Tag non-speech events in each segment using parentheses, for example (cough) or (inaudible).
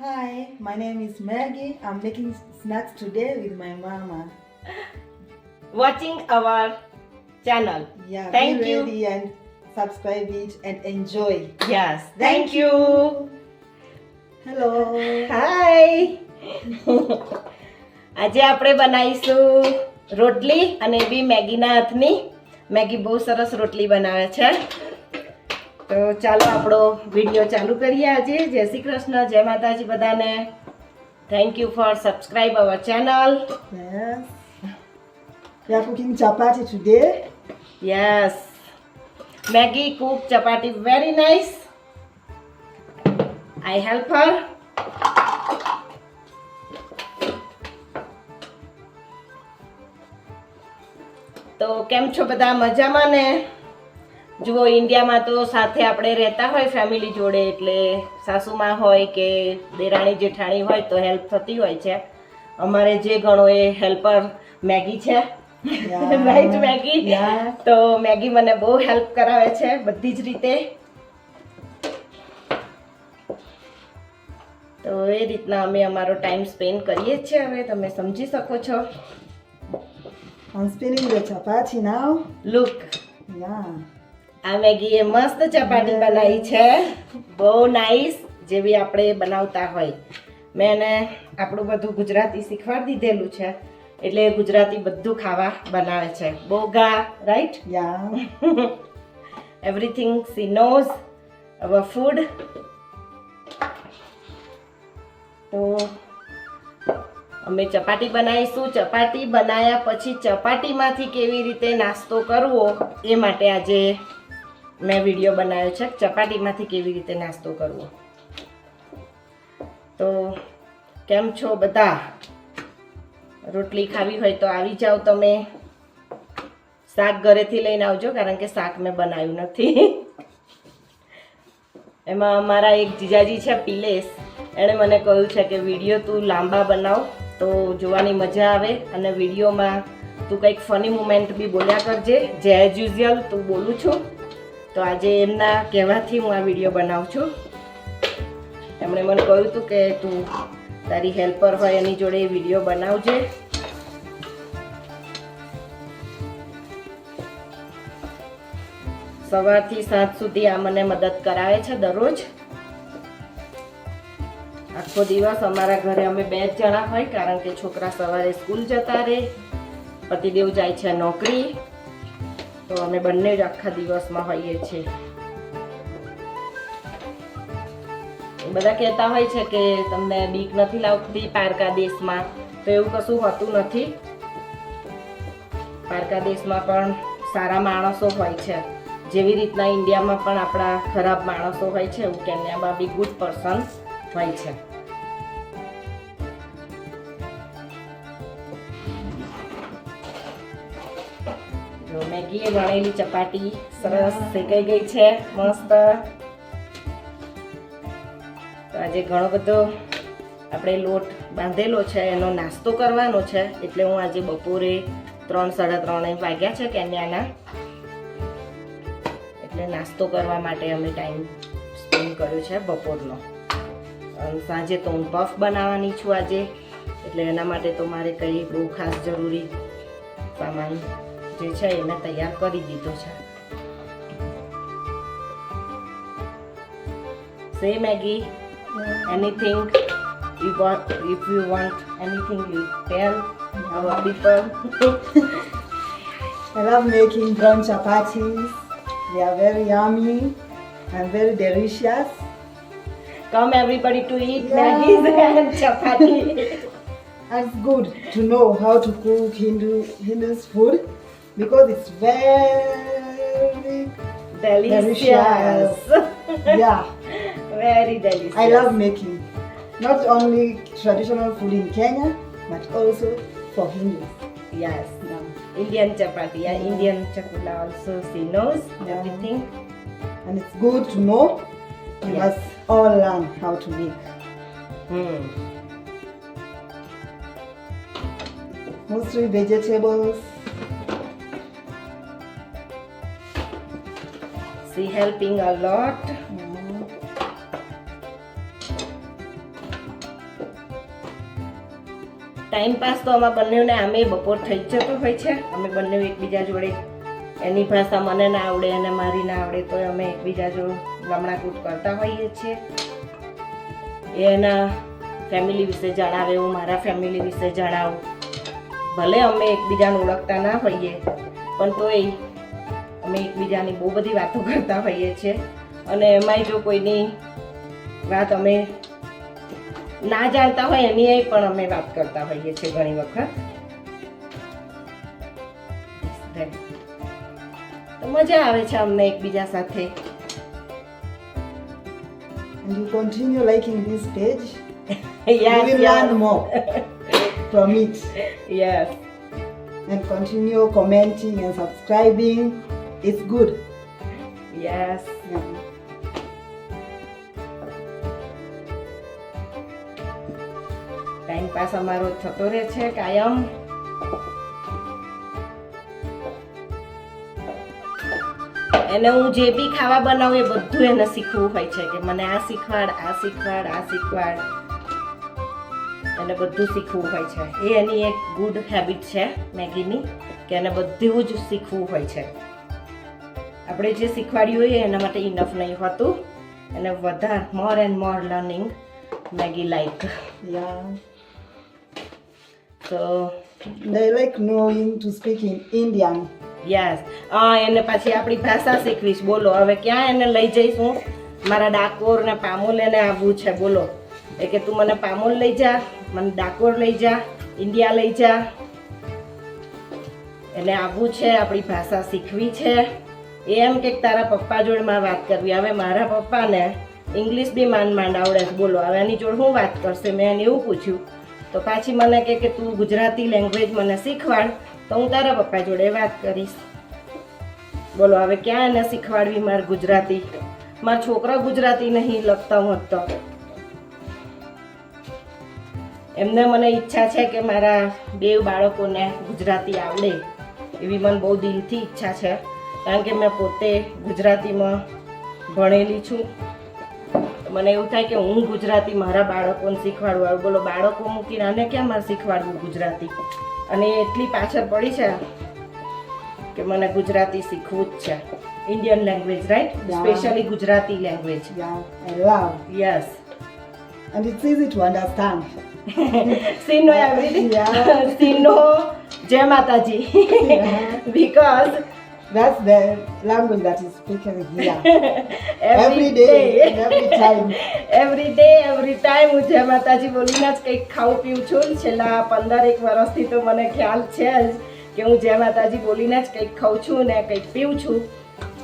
Hi, my name is Maggie. I'm making snacks today with my mama. watching our channel. Yeah, Thank be you. ready and subscribe it and enjoy. Yes, thank you. Hello. હાય (laughs) આજે આપણે બનાવીશું રોટલી અને એ બી મેગીના હાથની Maggi બહુ સરસ રોટલી બનાવે છે તો ચાલો આપણો વીડિયો ચાલુ કરીએ આજે. જય શ્રી કૃષ્ણ જય માતાજી બધાને. Thank you for subscribe our channel Yes. We are cooking chapati today. Yes Maggie cook chapati very nice I help her તો કેમ છો બધા? મજામાં ને? જુઓ ઇન્ડિયામાં તો સાથે આપણે રહેતા હોય ફેમિલી જોડે એટલે સાસુમાં હોય કે દેરાણી જેઠાણી હોય તો હેલ્પ થતી હોય છે. અમારે જે ગણો એ હેલ્પર મેગી છે. Right Maggie? તો મેગી મને બહુ હેલ્પ કરાવે છે બધી જ રીતે. તો એ રીતના અમે અમારો ટાઈમ સ્પેન્ડ કરીએ છીએ હવે તમે સમજી શકો છો. I'm spinning the chapati now. Look Yeah. આ મેગીએ મસ્ત ચપાટી બનાવી છે. બહુ નાઈસ જેવી આપણે બનાવતા હોય. મેં એને આપણું બધું ગુજરાતી શીખવાડી દીધેલું છે. એટલે ગુજરાતી બધું ખાવા બનાવે છે. બોગા right yeah everything she knows food food. તો અમે ચપાટી બનાવીશું. ચપાટી બનાવ્યા પછી ચપાટીમાંથી કેવી રીતે નાસ્તો કરવો એ માટે આજે મેં વીડિયો બનાવ્યો છે ચપાટીમાંથી કેવી રીતે નાસ્તો કરવો. તો કેમ છો બધા? રોટલી ખાવી હોય તો આવી જાઓ તમે. શાક ઘરેથી લઈને આવજો કારણ કે શાક મેં બનાવ્યું નથી. એમાં અમારા એક જીજાજી છે, પિલેશ. એણે મને કહ્યું છે કે વીડિયો તું લાંબા બનાવ તો જોવાની મજા આવે અને વિડીયોમાં તું કંઈક ફની મુમેન્ટ બી બોલ્યા કરજે. જે એઝ યુઝ્યુઅલ તું બોલું છું. તો આજે એમના કહેવાથી હું આ વીડિયો બનાવું છું. એમણે મને કહ્યું હતું કે તું તારી હેલ્પર હોય એની જોડે વીડિયો બનાવજે. સવારથી સાંજ સુધી આ મને મદદ કરાવે છે દરરોજ. આખો દિવસ અમારા ઘરે અમે બે જ જણા હોય, કારણ કે છોકરા સવારે સ્કૂલ જતા રહે પતિદેવ જાય છે નોકરી. તો અમે બંને જ આખા દિવસમાં હોઈએ છીએ. બધા કહેતા હોય છે કે તમને બીક નથી લાગતી પારકા દેશમાં. તો એવું કશું હોતું નથી. પારકા દેશમાં પણ સારા માણસો હોય છે. જેવી રીતના ઇન્ડિયામાં પણ આપણા ખરાબ માણસો હોય છે, એવું કેન્યામાં બી ગુડ પર્સન હોય છે. મેગીએ વણેલી ચપાટી સરસ શેકાઈ ગઈ છે, મસ્ત. આજે ઘણો બધો આપણે લોટ બાંધેલો છે, એનો નાસ્તો કરવાનો છે, એટલે હું આજે બપોરે ત્રણ, સાડા ત્રણ વાગ્યા છે કેન્યાના. એટલે નાસ્તો કરવા માટે અમે ટાઈમ સ્પેન્ડ કર્યો છે બપોરનો. સાંજે તો હું પફ બનાવવાની છું આજે, એટલે એના માટે તો મારે કંઈ બહુ ખાસ જરૂરી સામાન જે છે એ મેં તૈયાર કરી દીધો છે સે Maggi anything you want if you want anything you tell our people I love making brown chapatis. They are very yummy and very delicious. come everybody to eat Yeah. maggies and chapati (laughs) And it's good to know how to cook Hindu Hindu's food because it's very delicious (laughs) yeah. very delicious I love making not only traditional food in Kenya but also for Hindus. yes Yeah. indian chapati yeah, Yeah. indian chakula also she knows Yeah. everything And it's good to know. You Yes. must all learn how to make. hmm. Mostly vegetables. She helping a lot. Time pass તો અમારા બંનેને આમે બપોર થઈ જતો હોય છે. અમે બંને એકબીજા જોડે એની ભાષા મને ના આવડે અને મારી ના આવડે તો અમે એકબીજા જોડે રમણાકૂટ કરતા હોઈએ છીએ. એના ફેમિલી વિશે જણાવે, હું મારા ફેમિલી વિશે જણાવું. ભલે અમે એકબીજાને ઓળખતા ના હોઈએ, પણ તોય અમે એકબીજાની બહુ બધી વાતો કરતા હોઈએ છીએ અને એમાંય જો કોઈની વાત અમે ના જાણતા હોય એની પણ અમે વાત કરતા હોઈએ છીએ ઘણી વખત તો મજા આવે છે અમને એકબીજા સાથે And you continue liking this page. Yes, you will yes. learn more from it. Yes. And continue commenting and subscribing. It's good. Yes. Time pass અમારો થતો રહે છે કાયમ એને હું જે બી ખાવા બનાવું એ બધું એને શીખવું હોય છે કે મને આ શીખવાડ આ શીખવાડ આ શીખવાડ એને બધું શીખવું હોય છે એ એની એક ગુડ હેબિટ છે મેગીની, કે એને બધું જ શીખવું હોય છે આપણે જે શીખવાડ્યું હોય એના માટે ઇનફ નહીં હોતું. એને વધારે more and more learning Maggie like yeah તો They like knowing to speak in Indian. Yes હા એને પછી આપણી ભાષા શીખવીશ. બોલો હવે ક્યાં એને લઈ જઈશું? મારા ડાકોર ને પામોલ એને આવવું છે. બોલો. એ કે તું મને પામોલ લઈ જા મને ડાકોર લઈ જા ઇન્ડિયા લઈ જા. એને આવવું છે આપણી ભાષા શીખવી છે. એમ કે તારા પપ્પા જોડે મારે વાત કરવી. હવે મારા પપ્પાને ઇંગ્લિશ બી માંડ માંડ આવડે છે. બોલો, હવે એની જોડે હું વાત કરશે? મેં એને એવું પૂછ્યું. તો પાછી મને કે કે તું ગુજરાતી લેંગ્વેજ મને શીખવાડ. તો હું તારા પપ્પા જોડે વાત કરીશ. બોલો, હવે ક્યાં એને શીખવાડવી મારે ગુજરાતી? મારા છોકરા ગુજરાતી નહીં લખતા હોત તો. એમને મને ઈચ્છા છે કે મારા બે બાળકોને ગુજરાતી આવડે. એવી મને બહુ દિલથી ઈચ્છા છે. કારણ કે મેં પોતે ગુજરાતીમાં ભણેલી છું. મને એવું થાય કે હું ગુજરાતી મારા બાળકોને શીખવાડું આવું. બોલો બાળકો મૂકીને આને ક્યાં મારે શીખવાડવું ગુજરાતી? અને એટલી પાછળ પડી છે કે મને ગુજરાતી શીખવું જ છે. Indian language right. Specially Gujarati language love. Yes And it's easy to understand. (laughs) સીનો every (laughs) Yeah. સીનો જય Mataji because That's the language that is spoken here. (laughs) Every every day day. every time. Every day every time હું જય માતાજી બોલીને જ કંઈક ખાઉં પીઉં છું છેલ્લા પંદર એક વર્ષથી તો મને ખ્યાલ છે જ કે હું જય માતાજી બોલીને જ કંઈક ખાઉં છું ને કંઈક પીઉં છું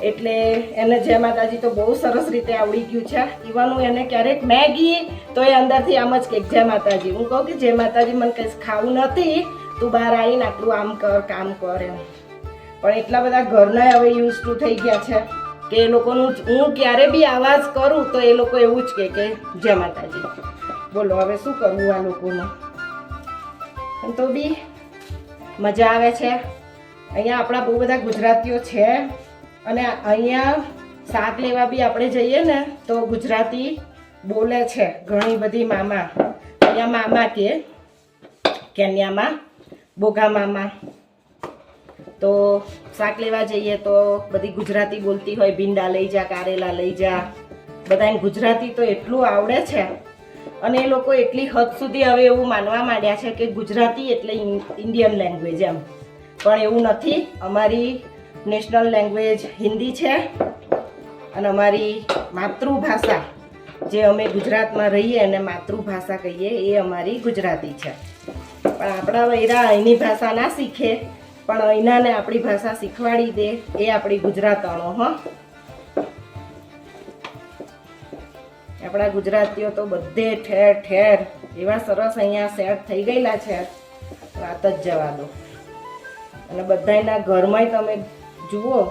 એટલે એને જય માતાજી તો બહુ સરસ રીતે આવડી ગયું છે ઇવન હું એને ક્યારેક મેગી તો એ અંદરથી આમ જ કંઈક જય માતાજી હું કહું કે જય માતાજી મને કંઈ ખાવું નથી તું બહાર આવીને આટલું આમ કર કામ કર એમ પણ એટલા બધા ઘરના હવે યુઝ ટુ થઈ ગયા છે કે એ લોકોનું હું ક્યારે બી આવાજ કરું તો એ લોકો એવું જ કહે કે, જય માતાજી. બોલો, હવે શું કરવું આ લોકોનું? તો બી મજા આવે છે. અહીંયા આપણા બહુ બધા ગુજરાતીઓ છે અને અહીંયા શાક લેવા બી આપણે જઈએ ને તો ગુજરાતી બોલે છે ઘણી બધી મામા. અહીંયા મામા કે, કેન્યામાં, બોગા મામા. તો શાક લેવા જઈએ તો બધી ગુજરાતી બોલતી હોય, ભીંડા લઈ જા, કારેલા લઈ જા. બધાને ગુજરાતી તો એટલું આવડે છે. અને એ લોકો એટલી હદ સુધી હવે એવું માનવા માંડ્યા છે કે ગુજરાતી એટલે ઇન્ડિયન લેંગ્વેજ એમ. પણ એવું નથી. અમારી નેશનલ લેંગ્વેજ હિન્દી છે અને અમારી માતૃભાષા જે અમે ગુજરાતમાં રહીએ અને માતૃભાષા કહીએ એ અમારી ગુજરાતી છે. પણ આપણા વૈરા અહીંની ભાષા ના શીખે. પણ અહીંનાને આપણી ભાષા શીખવાડી દે એ આપણી ગુજરાતણો હો. આપણા ગુજરાતીઓ તો બધે ઠેર ઠેર એવા સરસ અહીંયા સેટ થઈ ગયેલા છે. વાત જ જવા દો અને બધાના ઘરમાંય તમે જુઓ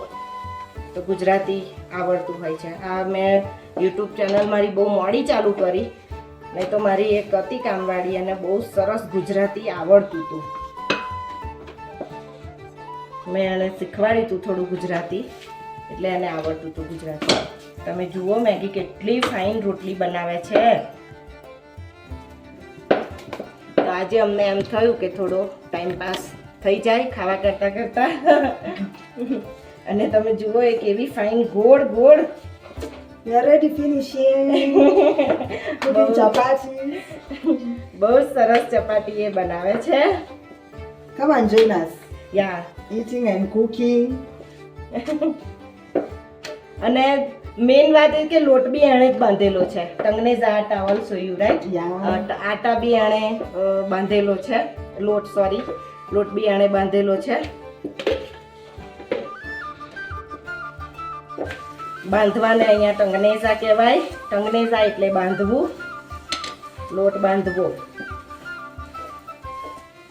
તો ગુજરાતી આવડતું હોય છે. આ મેં યુટ્યુબ ચેનલ મારી બહુ મોડી ચાલુ કરી, નહીં તો મારી એક હતી કામવાળી અને બહુ સરસ ગુજરાતી આવડતું હતું. મેં એને શીખવાડ્યું હતું થોડું ગુજરાતી એટલે એને આવડતું હતું ગુજરાતી. તમે જુઓ મેગી કેટલી ફાઇન રોટલી બનાવે છે. તો આજે અમને એમ થયું કે થોડો ટાઈમ પાસ થઈ જાય ખાવા કરતાં કરતાં. (laughs) અને તમે જુઓ એ કેવી ફાઇન ગોળ ગોળ. We are ready finishing. (laughs) Cooking બહુ સરસ ચપાટી એ બનાવે છે. Come on and join yeah Eating and cooking. અને મેઇન વાત એ કે લોટ બી એણે જ બાંધેલો છે. ટંગનેજા ટાવલ સોયું રાઈટ. આટા બી એણે બાંધેલો છે. લોટ સોરી લોટ બી એણે બાંધેલો છે. બાંધવાને અહીંયા ટંગનેઝા કહેવાય. ટંગનેઝા એટલે બાંધવું. લોટ બાંધવો.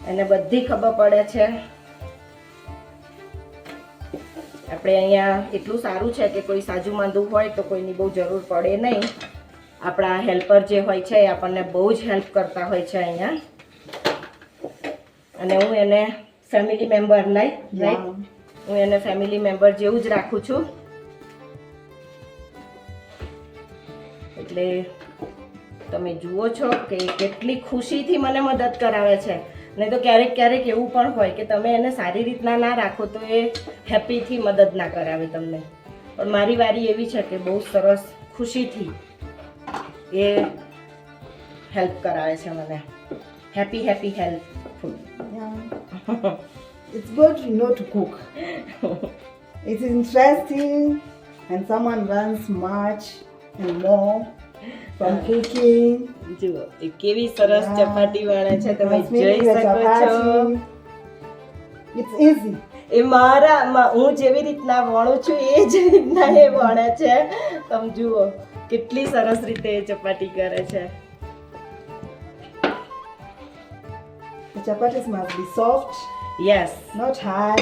એને બધી ખબર પડે છે. આપણે અહીંયા એટલું સારું છે કે કોઈ સાજુ માંદું હોય તો કોઈની બહુ જરૂર પડે નહીં. આપણા હેલ્પર જે હોય છે એ આપણને બહુ જ હેલ્પ કરતા હોય છે અહીંયા. અને હું એને ફેમિલી મેમ્બર લાઈ રાઈટ હું એને ફેમિલી મેમ્બર જેવું જ રાખું છું. એટલે તમે જુઓ છો કે કેટલી ખુશીથી મને મદદ કરાવે છે. નહીં તો ક્યારેક ક્યારેક એવું પણ હોય કે તમે એને સારી રીતના ના રાખો તો એ હેપીથી મદદ ના કરાવે તમને પણ મારી વારી એવી છે કે બહુ સરસ ખુશીથી એ હેલ્પ કરાવે છે મને happy happy Yeah. It's good to know, to cook. It is interesting and someone learns much and more જુઓ એ કેવી સરસ. ચપાટી વણે છે તમે જોઈ શકો છો. It's easy. એ મારા હું જેવી રીતના વણું છું એ જ રીતના એ વણે છે તમે જુઓ કેટલી સરસ રીતે એ ચપાટી કરે છે The chapatis must be soft, yes not hard.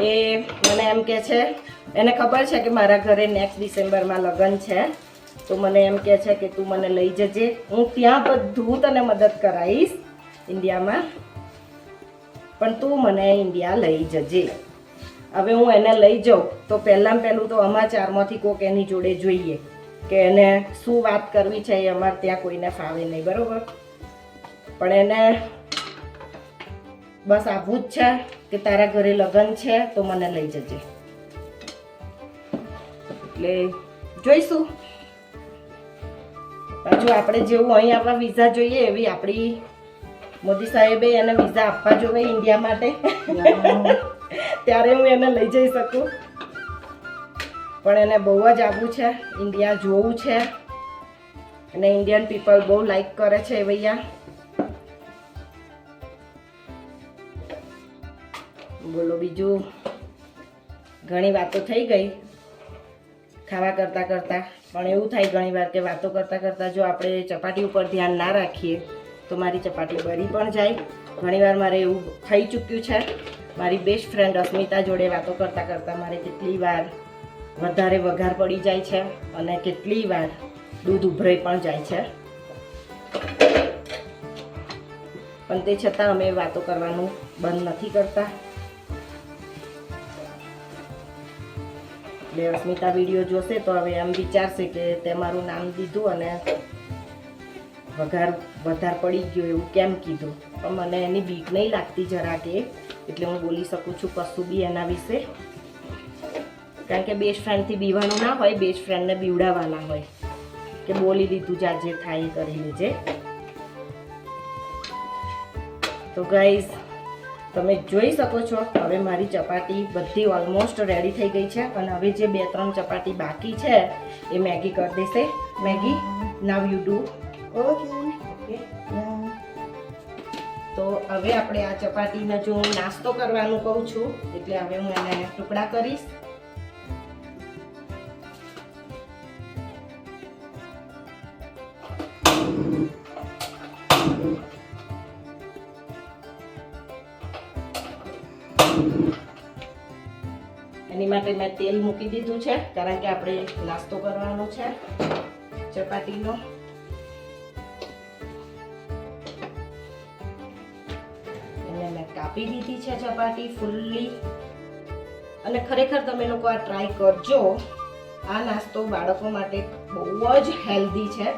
એ મને એમ કે છે, એને ખબર છે કે મારા ઘરે નેક્સ્ટ ડિસેમ્બરમાં લગ્ન છે, તો મને એમ કે છે કે તું મને લઈ જજે. હું ત્યાં બધું તને મદદ કરાવીશ ઇન્ડિયામાં, પણ તું મને ઇન્ડિયા લઈ જજે. હવે હું એને લઈ જાઉં, તો પહેલાં પહેલું તો અમાચારમાંથી કોક એની જોડે જોઈએ કે એને શું વાત કરવી છે એ અમારે ત્યાં કોઈને ફાવે નહીં, બરાબર? પણ એને બસ આવું જ છે. કે તારા ઘરે લગ્ન છે તો મને લઈ જજે. એટલે જોઈશું. પાછું આપણે જેવું અહીં આપણા વિઝા જોઈએ એવી આપણી મોદી સાહેબે એને વિઝા આપવા જોવે ઇન્ડિયા માટે. (laughs) ત્યારે હું એને લઈ જઈ શકું. પણ એને બહુ જ આવવું છે ઇન્ડિયા જોવું છે. અને ઇન્ડિયન પીપલ બહુ લાઈક કરે છે ભૈયા. બોલો, બીજું ઘણી વાતો થઈ ગઈ ખાવા કરતાં કરતાં, પણ એવું થાય ઘણી વાર કે વાતો કરતાં કરતાં જો આપણે ચપાટી ઉપર ધ્યાન ના રાખીએ, તો મારી ચપાટી બળી પણ જાય. ઘણીવાર મારે એવું થઈ ચૂક્યું છે. મારી બેસ્ટ ફ્રેન્ડ અસ્મિતા જોડે વાતો કરતાં કરતાં મારે કેટલી વાર વધારે વઘાર પડી જાય છે અને કેટલી વાર દૂધ ઉભરાઈ પણ જાય છે. પણ તે છતાં અમે વાતો કરવાનું બંધ નથી કરતા. એટલે અસ્મિતા વીડિયો જોશે તો હવે એમ વિચારશે કે તે મારું નામ દીધું અને વઘાર વધાર પડી ગયો એવું કેમ કીધું. પણ મને એની બીક નહીં લાગતી જરા કે, એટલે હું બોલી શકું છું કશું બી એના વિશે. કારણ કે બેસ્ટ ફ્રેન્ડથી બીવાનું ના હોય બેસ્ટ ફ્રેન્ડને બીવડાવવાના હોય. કે બોલી દીધું જા જે થાય કરી લેજે તો ગાઈઝ તમે જોઈ શકો છો હવે મારી ચપાટી બધી ઓલમોસ્ટ રેડી થઈ ગઈ છે અને હવે જે બે ત્રણ ચપાટી બાકી છે એ મેગી કરી દેશે. Maggie now you do okay તો હવે આપણે આ ચપાટીને જો નાસ્તો કરવાનું કહું છું એટલે હવે હું એને ટુકડા કરીશ. એની માટે મેં તેલ મૂકી દીધું છે, કારણ કે આપણે નાસ્તો કરવાનો છે, ચપાટીનો. એને મેં કાપી દીધી છે ચપાટી ફૂલ્લી. અને ખરેખર તમે લોકો આ ટ્રાય કરજો. આ નાસ્તો બાળકો માટે બહુ જ હેલ્ધી છે,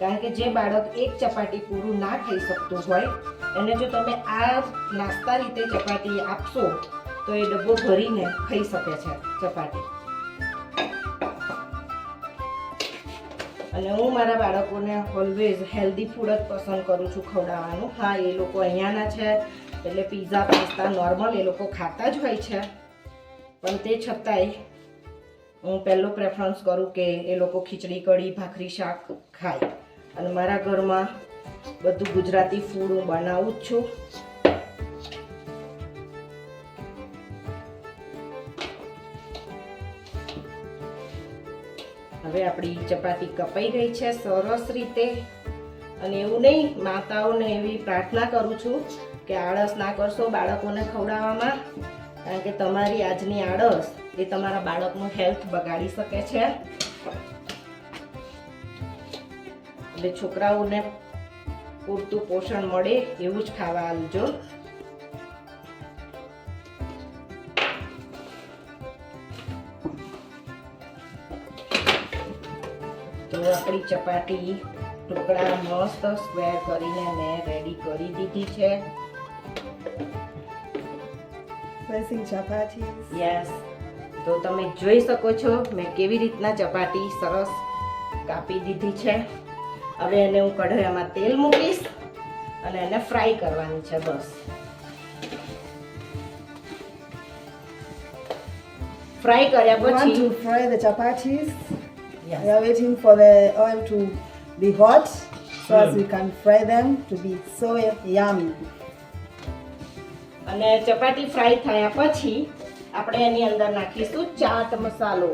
કારણ કે જે બાળક એક ચપાટી પૂરું ના ખાઈ શકતું હોય, એને જો તમે આ નાસ્તા રીતે ચપાટી આપશો તો એ ડબ્બો ભરીને ખાઈ શકે છે ચપાટી. અને હું મારા બાળકોને ઓલવેઝ હેલ્ધી ફૂડ જ પસંદ કરું છું ખવડાવવાનું. હા, એ લોકો અહીંયાના છે, એટલે પીઝા પાસ્તા નોર્મલ એ લોકો ખાતા જ હોય છે. પણ તે છતાંય હું પહેલો પ્રેફરન્સ કરું કે એ લોકો ખીચડી, કઢી, ભાખરી, શાક ખાય. અને મારા ઘરમાં બધું ગુજરાતી ફૂડ હું બનાવું જ છું. હવે આપણી ચપાતી કપાઈ ગઈ છે સરસ રીતે. અને એવું નહીં, માતાઓને એવી પ્રાર્થના કરું છું કે આળસ ના કરશો બાળકોને ખવડાવવામાં, કારણ કે તમારી આજની આળસ એ તમારા બાળકનું હેલ્થ બગાડી શકે છે. એટલે છોકરાઓને પૂરતું પોષણ મળે એવું જ ખાવા આવજો આપણી ચપાટી ટુકડા મસ્ત સ્ક્વેર કરીને મેં રેડી કરી દીધી છે Pressing chapatis. યસ તો તમે જોઈ શકો છો મેં કેવી રીતના ચપાટી સરસ કાપી દીધી છે હવે એને હું કઢાઈમાં તેલ મૂકીશ અને એને ફ્રાય કરવાની છે બસ ફ્રાય કર્યા want પછી to fry the chapatis. Yes. We are waiting for the oil to be hot so mm. as we can fry them to be so yummy. અને ચપાટી ફ્રાય થયા પછી આપણે એની અંદર નાખીશું ચાટ મસાલો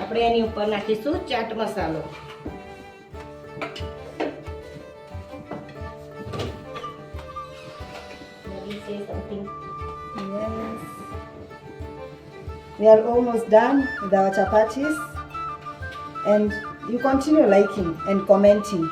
આપણે એની ઉપર નાખીશું ચાટ મસાલો say something. Yes. We are almost done with our chapatis. And you continue liking and commenting.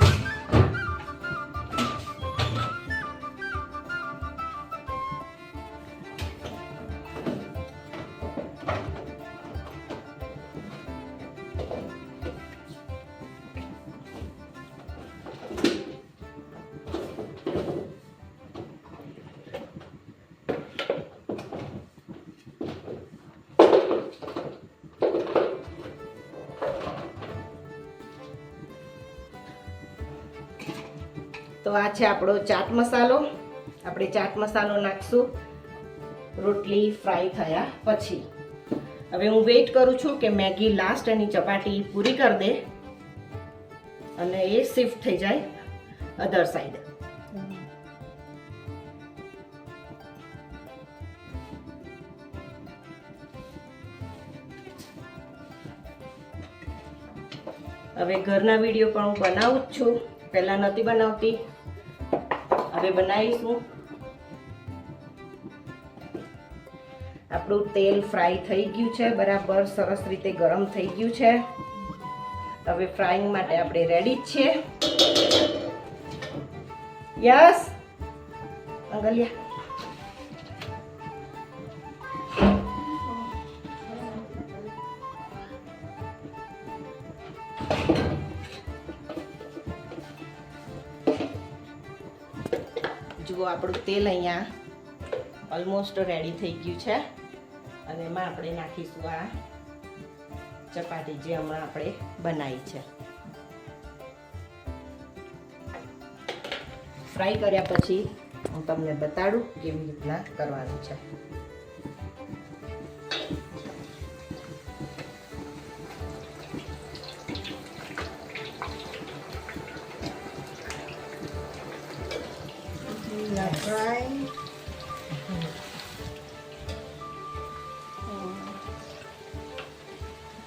છે આપણો ચાટ મસાલો. આપણે ચાટ મસાલો નાખશું. રોટલી, ફ્રાય થયા પછી. હવે હું વેઇટ કરું છું કે મેગી લાસ્ટ એની ચપાટી પૂરી કરી દે અને એ શિફ્ટ થઈ જાય અધર સાઈડ હવે ઘરના વીડિયો પણ હું બનાવું જ છું. પહેલાં નહોતી બનાવતી. હવે બનાવીશું. આપણું તેલ ફ્રાય થઈ ગયું છે, બરાબર સરસ રીતે ગરમ થઈ ગયું છે. હવે ફ્રાઈંગ માટે આપણે રેડી જ છીએ. યસ! અંગલિયા. આપણું તેલ અહીંયા ઓલમોસ્ટ રેડી થઈ ગયું છે. અને એમાં આપણે નાખીશું આ ચપાટી જે હમણાં આપણે બનાવી છે. ફ્રાય કર્યા પછી હું તમને બતાડું કેવી રીતના કરવાનું છે. We are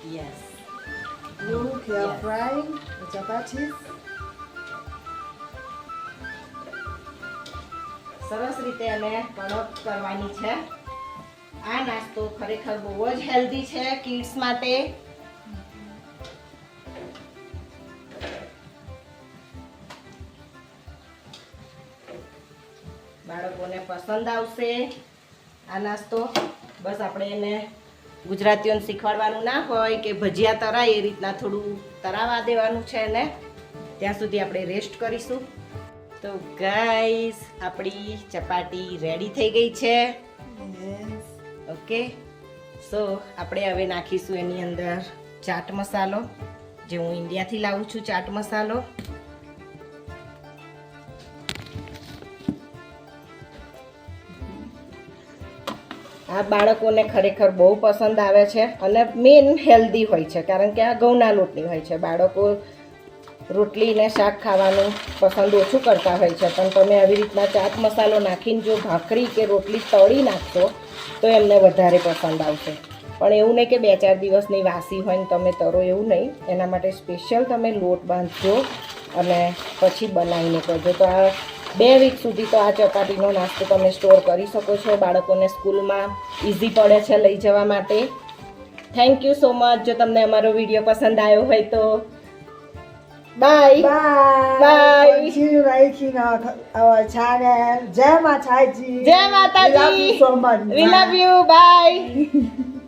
Yes. Yes Look, we are Yes. frying the chapatis. સરસ રીતે એને કડક કરવાની છે આ નાસ્તો ખરેખર બહુ જ હેલ્ધી છે કિડ્સ માટે પસંદ આવશે. આ નાસ્તો. બસ આપણે એને ગુજરાતીઓને શીખવાડવાનું ના હોય કે ભજીયા તરાય એ રીતના થોડું તરાવા દેવાનું છે એને. ત્યાં સુધી આપણે રેસ્ટ કરીશું. તો ગાઈસ આપણી ચપાટી રેડી થઈ ગઈ છે. ઓકે? સો આપણે હવે નાખીશું એની અંદર ચાટ મસાલો જે હું ઇન્ડિયાથી લાવું છું ચાટ મસાલો. આ બાળકોને ખરેખર બહુ પસંદ આવે છે અને મેઇન હેલ્ધી હોય છે, કારણ કે આ ઘઉંના લોટની હોય છે. બાળકો રોટલીને શાક ખાવાનું પસંદ ઓછું કરતા હોય છે, પણ તમે આવી રીતના ચાટ મસાલો નાખીને જો ભાખરી કે રોટલી તળી નાખશો, તો એમને વધારે પસંદ આવશે. પણ એવું નહીં કે બે ચાર દિવસની વાસી હોય ને તમે તરો એવું નહીં, એના માટે સ્પેશિયલ તમે લોટ બાંધજો અને પછી બનાવીને કરજો. તો આ બે વીક સુધી તો આ ચપાટીનો નાસ્તો તમે સ્ટોર કરી શકો છો. બાળકોને સ્કૂલમાં ઇઝી પડે છે લઈ જવા માટે. થેન્ક યુ સો મચ જો તમને અમારો વીડિયો પસંદ આવ્યો હોય તો bye bye bye our, channel. Jai Mataji. જય માતાજી We love you so much. (laughs)